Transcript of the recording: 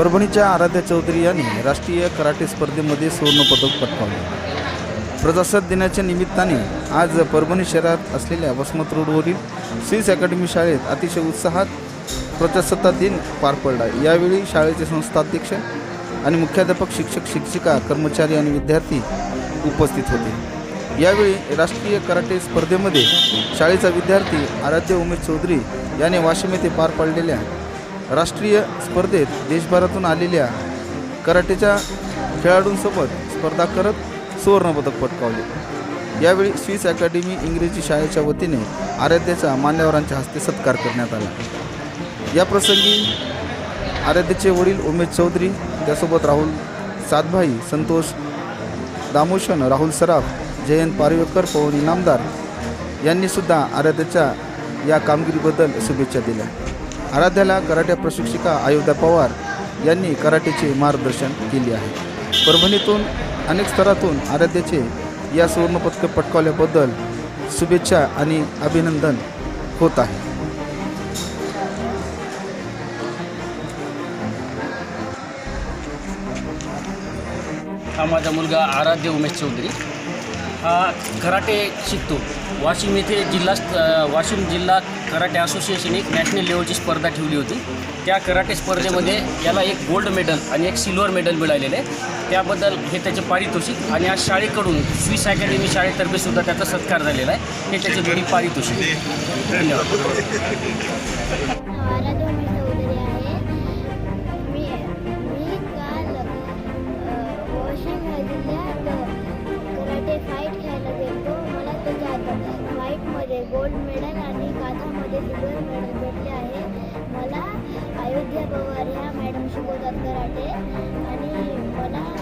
परभणीच्या आराध्या चौधरी यांनी राष्ट्रीय कराटे स्पर्धेमध्ये सुवर्णपदक पटकावले. प्रजासत्ताक दिनाच्या निमित्ताने आज परभणी शहरात असलेल्या वसमत रोडवरील स्विस अकॅडमी शाळेत अतिशय उत्साहात प्रजासत्ताक दिन पार पडला. यावेळी शाळेचे संस्थाध्यक्ष आणि मुख्याध्यापक शिक्षक शिक्षिका कर्मचारी आणि विद्यार्थी उपस्थित होते. यावेळी राष्ट्रीय कराटे स्पर्धेमध्ये शाळेचा विद्यार्थी आराध्य उमेश चौधरी याने वाशिम येथे पार पडलेल्या राष्ट्रीय स्पर्धेत देशभरातून आलेल्या कराटेच्या खेळाडूंसोबत स्पर्धा करत सुवर्णपदक पटकावले. यावेळी स्विस अकॅडमी इंग्रजी शाळेच्या वतीने आराध्याचा मान्यवरांच्या हस्ते सत्कार करण्यात आला. याप्रसंगी आराध्याचे वडील उमेश चौधरी त्यासोबत राहुल सातभाई संतोष दामोशन राहुल सराफ जयंत पारवेकर पवन इनामदार यांनी सुद्धा आराध्याच्या या कामगिरीबद्दल शुभेच्छा दिल्या. आराध्याला कराटे प्रशिक्षिका अयोध्या पवार यांनी कराटेचे मार्गदर्शन केले आहे. परभणीतून अनेक स्तरातून आराध्याचे या सुवर्णपदक पटकावल्याबद्दल शुभेच्छा आणि अभिनंदन होत आहे. हा माझा मुलगा आराध्य उमेश चौधरी. हा कराटे शिकतो. वाशिम येथे जिल्हा स्त- वाशिम जिल्हा कराटे असोसिएशन एक नॅशनल लेवलची स्पर्धा ठेवली होती. त्या कराटे स्पर्धेमध्ये याला एक गोल्ड मेडल आणि एक सिल्वर मेडल मिळालेलं आहे. त्याबद्दल हे त्याचे पारितोषिक आणि आज शाळेकडून स्विस अकॅडमी शाळेतर्फे सुद्धा त्याचा सत्कार झालेला आहे. हे त्याचे दोन्ही पारितोषिक. धन्यवाद. गोल्ड मेडल आणि काथामध्ये सिल्वर मेडल भेटले आहे. मला अयोध्या पवार ह्या मॅडम शिकवतात कराटे. आणि मला